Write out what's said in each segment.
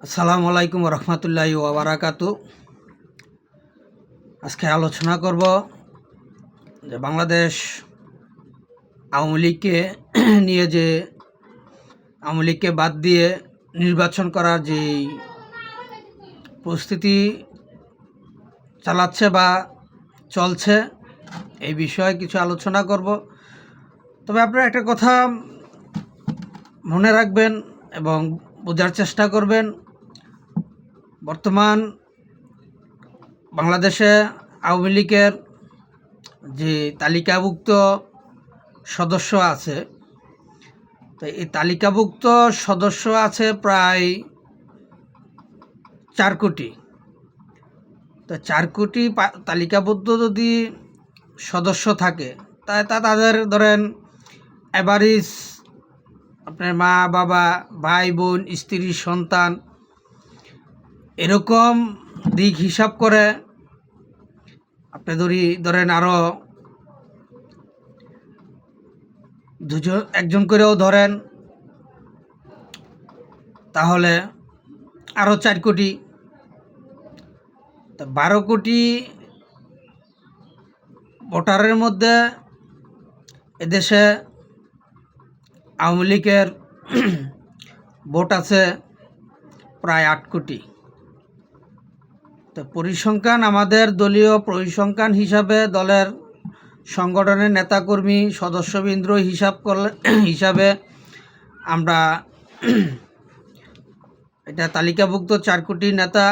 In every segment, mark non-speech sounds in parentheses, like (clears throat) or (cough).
আসসালামু আলাইকুম রহমতুল্লাহি ওবরাকাতু আজকে আলোচনা করব যে বাংলাদেশ আওয়ামী লীগকে (clears throat) নিয়ে যে আওয়ামী লীগকে বাদ দিয়ে নির্বাচন করার যে প্রস্তুতি চালাচ্ছে বা চলছে, এই বিষয়ে কিছু আলোচনা করব। তবে আপনারা একটা কথা মনে রাখবেন এবং বোঝার চেষ্টা করবেন বর্তমান বাংলাদেশে আওয়ামী লীগের যে তালিকাভুক্ত সদস্য আছে, তো এই তালিকাভুক্ত সদস্য আছে প্রায় চার কোটি। তো চার কোটি তালিকাবদ্ধ যদি সদস্য থাকে তাই তা তাদের ধরেন অ্যাভারেজ আপনার মা, বাবা, ভাই, বোন, স্ত্রী, সন্তান এরকম দিক হিসাব করে আপনি ধরি, ধরেন আরও দুজন, একজন করেও ধরেন, তাহলে আরও চার কোটি। তা বারো কোটি ভোটারের মধ্যে এদেশে আওয়ামী লীগের (clears throat) ভোট আছে প্রায় আট কোটি। তো পরিসংখ্যান আমাদের দলীয় পরিসংখ্যান হিসাবে দলের সংগঠনের নেতাকর্মী, সদস্যবৃন্দ হিসাব করলে, হিসাবে আমরা এটা তালিকাভুক্ত চার কোটি নেতা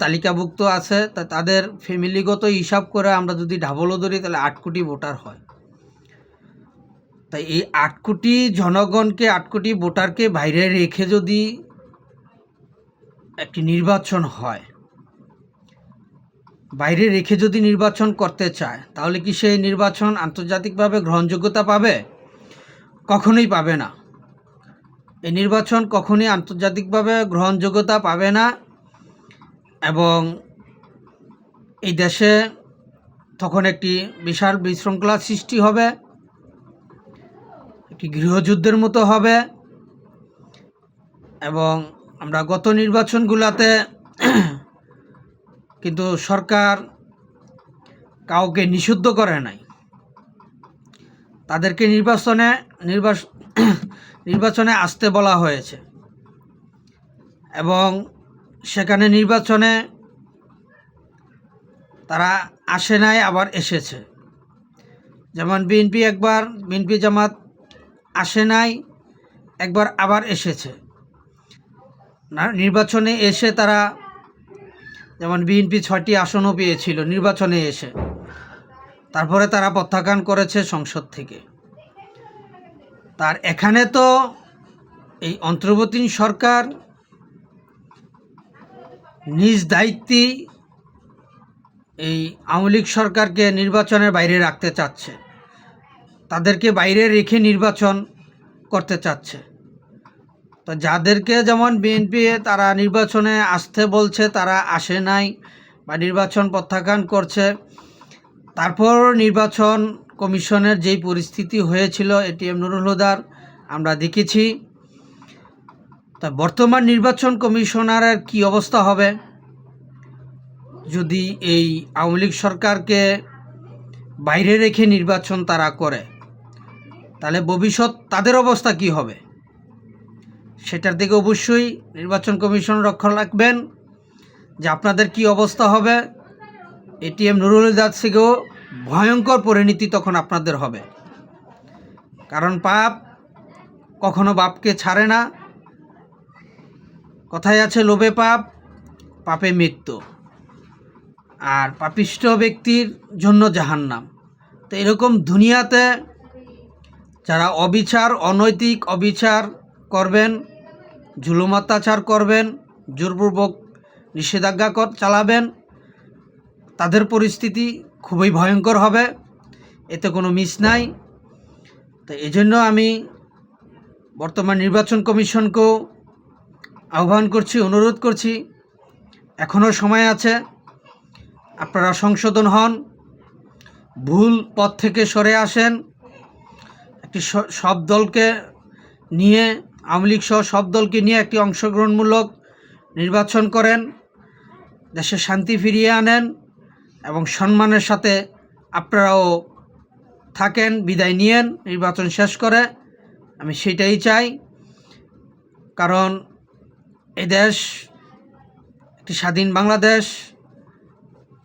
তালিকাভুক্ত আছে, তা তাদের ফ্যামিলিগত হিসাব করে আমরা যদি ঢাবলও ধরি, তাহলে আট কোটি ভোটার হয়। তাই এই আট কোটি জনগণকে, আট কোটি ভোটারকে বাইরে রেখে যদি একটি নির্বাচন হয় বাইরে রেখে যদি নির্বাচন করতে চায়, তাহলে কি সেই নির্বাচন আন্তর্জাতিকভাবে গ্রহণযোগ্যতা পাবে? কখনোই পাবে না। এই নির্বাচন কখনোই আন্তর্জাতিকভাবে গ্রহণযোগ্যতা পাবে না এবং এই দেশে তখন একটি বিশাল বিশৃঙ্খলা সৃষ্টি হবে, একটি গৃহযুদ্ধের মতো হবে এবং আমরা গত নির্বাচনগুলোতে কিন্তু সরকার কাউকে নিষিদ্ধ করে নাই। তাদেরকে নির্বাচনে, নির্বাচ, (coughs) নির্বাচনে আসতে বলা হয়েছে। এবং সেখানে নির্বাচনে তারা আসে নাই, আবার এসেছে। যেমন বিএনপি একবার, বিএনপি জামাত আসে নাই, একবার আবার এসেছে। নির্বাচনে এসে তারা যেমন বিএনপি ছয়টি আসনও পেয়েছিল নির্বাচনে এসে। তারপরে তারা প্রত্যাখ্যান করেছে সংসদ থেকে। তার এখানে তো এই অন্তর্বর্তী সরকার নিজ দায়িত্বেই এই আওয়ামী লীগ সরকারকে নির্বাচনের বাইরে রাখতে চাচ্ছে। তাদেরকে বাইরে রেখে নির্বাচন করতে চাচ্ছে। তো যাদেরকে যেমন বিএনপি তারা নির্বাচনে আসতে বলছে, তারা আসে নাই বা নির্বাচন প্রত্যাখ্যান করছে। তারপর নির্বাচন কমিশনের যেই পরিস্থিতি হয়েছিল এটিএম নুরুল হুদার, আমরা দেখেছি। তা বর্তমান নির্বাচন কমিশনারের কি অবস্থা হবে? যদি এই আওয়ামী লীগ সরকারকে বাইরে রেখে নির্বাচন তারা করে, তাহলে ভবিষ্যৎ তাদের অবস্থা কি হবে? সেটার দিকে অবশ্যই নির্বাচন কমিশন লক্ষ্য রাখবেন যে আপনাদের কি অবস্থা হবে। এটিএম নুরুল দাস থেকেও ভয়ঙ্কর পরিণতি তখন আপনাদের হবে। কারণ পাপ কখনো বাপকে ছাড়ে না। কথায় আছে, লোভে পাপ, পাপে মৃত্যু। আর পাপিষ্ট ব্যক্তির জন্য জাহান্নাম। তো এরকম দুনিয়াতে যারা অবিচার, অনৈতিক অবিচার করবেন জুলুম অত্যাচার করবেন, জোরপূর্বক নিষেধাজ্ঞা চালাবেন। তাদের পরিস্থিতি খুবই ভয়ঙ্কর হবে। এতে কোনো মিস নাই। তো এই জন্য আমি বর্তমান নির্বাচন কমিশনকেও আহ্বান করছি, অনুরোধ করছি। এখনও সময় আছে। আপনারা সংশোধন হন। ভুল পথ থেকে সরে আসেন। একটি সব দলকে নিয়ে আওয়ামী লীগ সহ সব দলকে নিয়ে একটি অংশগ্রহণমূলক নির্বাচন করেন, দেশে শান্তি ফিরিয়ে আনেন এবং সম্মানের সাথে আপনারাও থাকেন, বিদায় নিয়েন, নির্বাচন শেষ করে। আমি সেটাই চাই, কারণ এদেশ একটি স্বাধীন বাংলাদেশ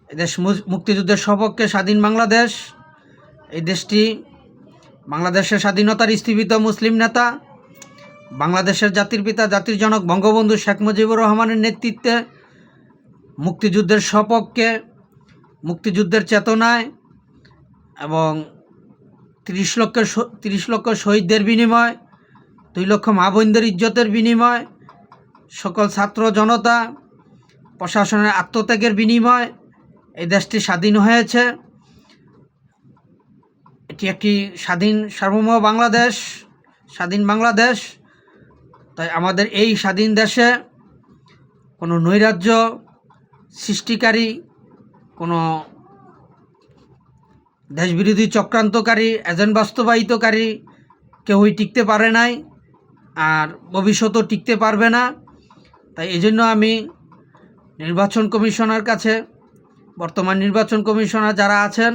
এদেশ মুক্তিযুদ্ধের সপক্ষে স্বাধীন বাংলাদেশ, এই দেশটি বাংলাদেশের স্বাধীনতার স্থীপিত মুসলিম নেতা বাংলাদেশের জাতির পিতা, জাতির জনক বঙ্গবন্ধু শেখ মুজিবুর রহমানের নেতৃত্বে মুক্তিযুদ্ধের সপক্ষে মুক্তিযুদ্ধের চেতনায় এবং তিরিশ লক্ষ তিরিশ লক্ষ শহীদদের বিনিময়, দুই লক্ষ মা বোনদের ইজ্জতের বিনিময়, সকল ছাত্র জনতা, প্রশাসনের আত্মত্যাগের বিনিময় এই দেশটি স্বাধীন হয়েছে। এটি একটি স্বাধীন সার্বভৌম বাংলাদেশ, স্বাধীন বাংলাদেশ। তাই আমাদের এই স্বাধীন দেশে কোনো নৈরাজ্য সৃষ্টিকারী, কোনো দেশবিরোধী চক্রান্তকারী, এজেন্ট বাস্তবায়িতকারী কেউই টিকতে পারে নাই আর ভবিষ্যতেও টিকতে পারবে না। তাই এই জন্য আমি নির্বাচন কমিশনার কাছে, বর্তমান নির্বাচন কমিশনার যারা আছেন,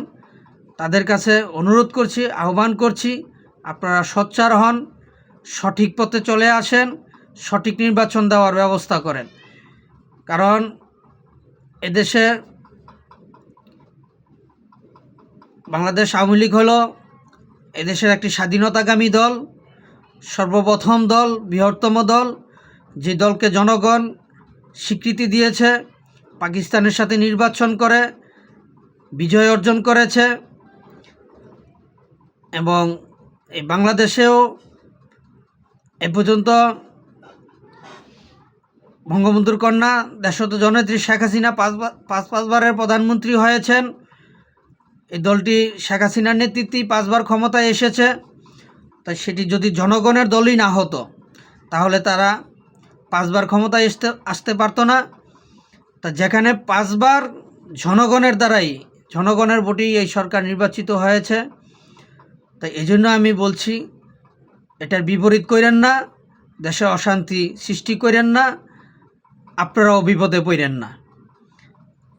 তাদের কাছে অনুরোধ করছি, আহ্বান করছি, আপনারা সোচ্চার হন। সঠিক পথে চলে আসেন, সঠিক নির্বাচন দেওয়ার ব্যবস্থা করেন। কারণ এদেশে বাংলাদেশ আওয়ামী লীগ হলো এদেশের একটি স্বাধীনতাগামী দল, সর্বপ্রথম দল, বৃহত্তম দল। যে দলকে জনগণ স্বীকৃতি দিয়েছে, পাকিস্তানের সাথে নির্বাচন করে, বিজয় অর্জন করেছে এবং এই বাংলাদেশেও এ পর্যন্ত বঙ্গবন্ধুর কন্যা দেশত জননেত্রী শেখ হাসিনা পাঁচবার পাঁচ পাঁচবারের প্রধানমন্ত্রী হয়েছেন। এই দলটি শেখ হাসিনার নেতৃত্বেই পাঁচবার ক্ষমতায় এসেছে। তাই সেটি যদি জনগণের দলই না হতো, তাহলে তারা পাঁচবার ক্ষমতায় আসতে আসতে পারতো না। তা যেখানে পাঁচবার জনগণের দ্বারাই জনগণের ভোটেই এই সরকার নির্বাচিত হয়েছে। তাই এই জন্য আমি বলছি এটার বিপরীত করেন না, দেশে অশান্তি সৃষ্টি করেন না, আপনারাও বিপদে পড়েন না।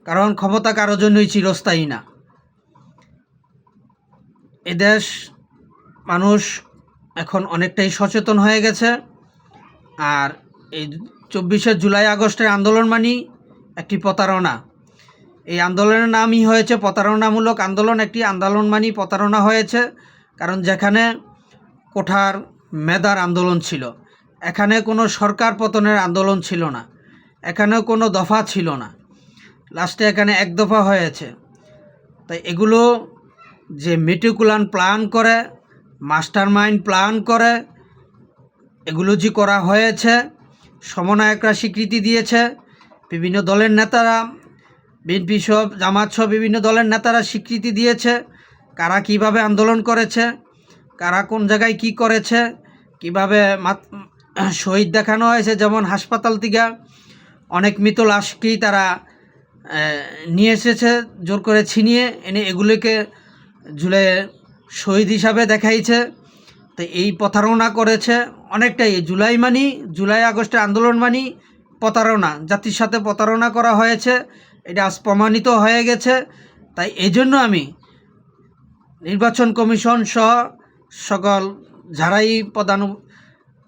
কারণ ক্ষমতা কারও জন্যই চিরস্থায়ী না। এদেশ মানুষ এখন অনেকটাই সচেতন হয়ে গেছে। আর এই চব্বিশে জুলাই আগস্টের আন্দোলন মানি একটি প্রতারণা। এই আন্দোলনের নামই হয়েছে প্রতারণামূলক আন্দোলন। একটি আন্দোলন মানি প্রতারণা হয়েছে। কারণ যেখানে কোঠার মেধার আন্দোলন ছিল। এখানে কোনো সরকার পতনের আন্দোলন ছিল না। এখানে কোনো দফা ছিল না। লাস্টে এখানে এক দফা হয়েছে। তাই এগুলো যে মেটিকুলান প্ল্যান করে মাস্টার মাইন্ড প্ল্যান করে, এগুলো যে করা হয়েছে, সমন্বয়করা স্বীকৃতি দিয়েছে, বিভিন্ন দলের নেতারা, বিএনপি সব জামাত সহ বিভিন্ন দলের নেতারা স্বীকৃতি দিয়েছে, কারা কীভাবে আন্দোলন করেছে কারা কোন জায়গায় কি করেছে, কীভাবে শহীদ দেখানো হয়েছে, যেমন হাসপাতাল থেকে অনেক মৃত লাশকেই তারা নিয়ে এসেছে, জোর করে ছিনিয়ে এনে এগুলোকে ঝুলে শহীদ হিসাবে দেখাইছে। তো এই প্রতারণা করেছে অনেকটাই, জুলাই মানি, জুলাই আগস্টে আন্দোলন মানি প্রতারণা, জাতির সাথে প্রতারণা করা হয়েছে, এটা আজ প্রমাণিত হয়ে গেছে। তাই এই জন্য আমি নির্বাচন কমিশন সহ সকল যারাই প্রধান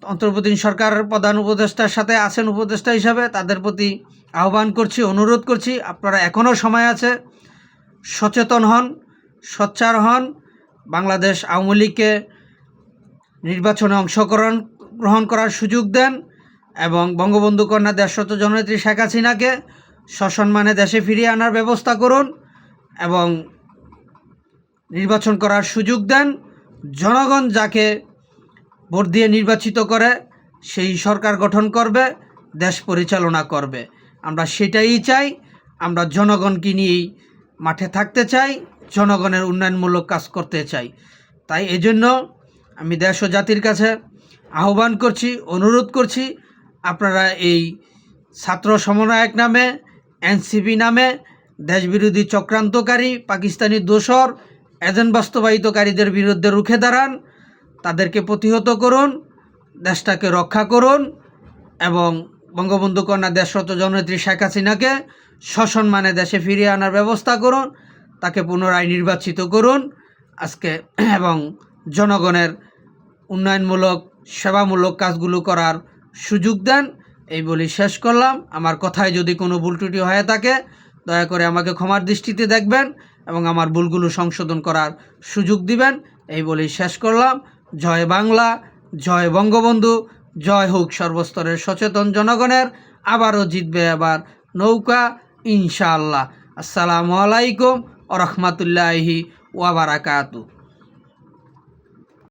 অন্তর্বর্তী সরকারের প্রধান উপদেষ্টার সাথে আছেন উপদেষ্টা হিসাবে, তাদের প্রতি আহ্বান করছি, অনুরোধ করছি, আপনারা এখনও সময় আছে, সচেতন হন, সোচ্চার হন, বাংলাদেশ আওয়ামী লীগকে নির্বাচনে অংশগ্রহণ, গ্রহণ করার সুযোগ দেন এবং বঙ্গবন্ধু কন্যা দেশত জননেত্রী শেখ হাসিনাকে সসম্মানে দেশে ফিরিয়ে আনার ব্যবস্থা করুন এবং নির্বাচন করার সুযোগ দেন। জনগণ যাকে ভোট দিয়ে নির্বাচিত করে, সেই সরকার গঠন করবে, দেশ পরিচালনা করবে। আমরা সেটাই চাই। আমরা জনগণকে নিয়েই মাঠে থাকতে চাই, জনগণের উন্নয়নমূলক কাজ করতে চাই। তাই এজন্য আমি দেশ ও জাতির কাছে আহ্বান করছি, অনুরোধ করছি, আপনারা এই ছাত্র সমন্বয়ক নামে, এনসিপি নামে, দেশবিরোধী চক্রান্তকারী, পাকিস্তানি দোসর এজেন্ট বাস্তবায়িতকারীদের বিরুদ্ধে রুখে দাঁড়ান, তাদেরকে প্রতিহত করুন, দেশটাকে রক্ষা করুন এবং বঙ্গবন্ধু কন্যা দেশরত জননেত্রী শেখ হাসিনাকে সসম্মানে দেশে ফিরিয়ে আনার ব্যবস্থা করুন, তাকে পুনরায় নির্বাচিত করুন। আজকে এবং জনগণের উন্নয়নমূলক, সেবামূলক কাজগুলো করার সুযোগ দেন, এই বলি শেষ করলাম। আমার কথায় যদি কোনো ভুল ত্রুটি হয়ে থাকে, দয়া করে আমাকে ক্ষমার দৃষ্টিতে দেখবেন। এবং আমার ভুলগুলো সংশোধন করার সুযোগ দিবেন। এই বলেই শেষ করলাম। জয় বাংলা, জয় বঙ্গবন্ধু, জয় হোক সর্বস্তরের সচেতন জনগণের। আবারও জিতবে আবার নৌকা, ইনশাআল্লাহ। আসসালামু আলাইকুম ওরহমতুল্লাহি রহমতুল্লাহি ওয়াবারাকাতু